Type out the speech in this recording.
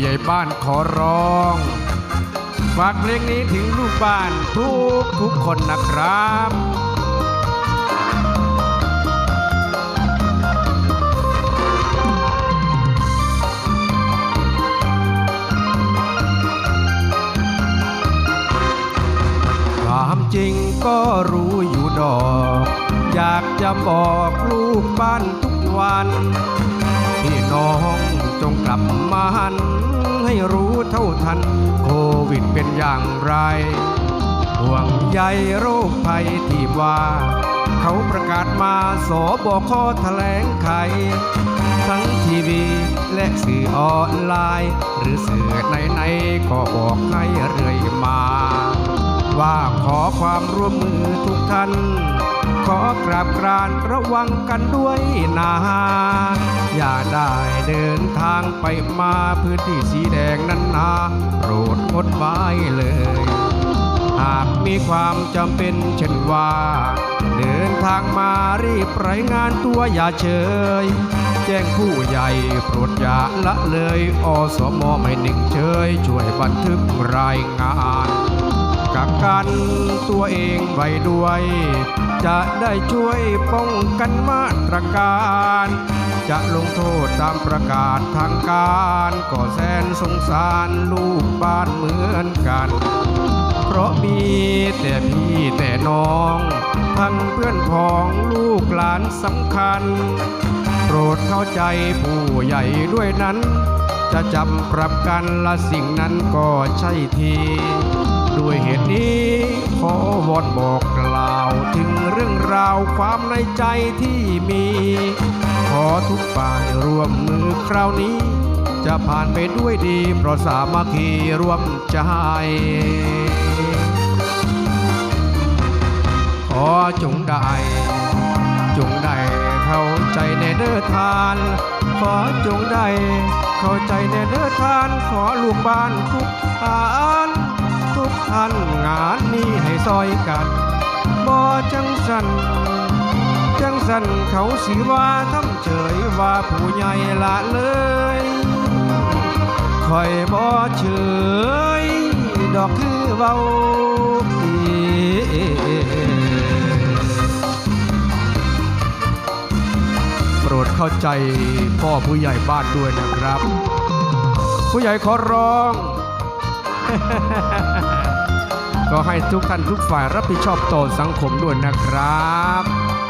ใหญ่บ้านขอร้อง ฝากเพลงนี้ถึงลูกบ้านทุกทุกคนนะครับความจริงก็รู้อยู่ดอก อยากจะบอกลูกบ้านทุกวัน พี่น้อง จงกลับมาหัน ให้รู้เท่าทัน โควิดเป็นอย่างไร ห่วงใยโรคภัยที่ว่า เขาประกาศมาสบคแถลงไข ทั้งทีวีและสื่อออนไลน์ หรือสื่อไหนๆก็บอกให้เรื่อยมา ว่าขอความร่วมมือทุกท่าน ขอกราบกรานระวังกันด้วยนะอย่าได้เดินทางไปมาพื้นที่สีแดงนั้นนาโปรดงดไว้เลย หากมีความจำเป็นเช่นว่า เดินทางมารีบรายงานตัวอย่าเฉย แจ้งผู้ใหญ่โปรดอย่าละเลย อสมไม่หนึ่งเฉย ช่วยบันทึกรายงาน กักกันตัวเองไว้ด้วย จะได้ช่วยป้องกันมาตรการ จะลงโทษตามประกาศทางการก็แสนสงสารลูกบ้านเหมือนกัน เพราะมีแต่พี่แต่น้องทั้งเพื่อนพ้องลูกหลานสำคัญ โปรดเข้าใจผู้ใหญ่ด้วยนั้นจะจำปรับกันละสิ่งนั้นก็ใช่ที ด้วยเหตุนี้ ขอวอนบอกกล่าวถึงเรื่องราวความในใจที่มี ขอทุกฝ่ายร่วมมือคราวนี้ จะผ่านไปด้วยดีเพราะสามัคคีร่วมใจขอจงได้ จงได้เข้าใจในเด้อทาน ขอจงได้ เข้าใจในเด้อทาน ขอลูกบ้านทุกทาน ทุกท่านงานนี้ให้ซอยกันบ่จังสันจังสันเขาสิว่าทำเฉยว่าผู้ใหญ่ละเลยคอยบ่เฉยดอกคือเว้าอีโปรดเข้าใจพ่อผู้ใหญ่บ้านด้วยนะครับ ผู้ใหญ่ขอร้อง ก็ให้ทุกท่านทุกฝ่ายรับผิดชอบต่อสังคมด้วยนะครับ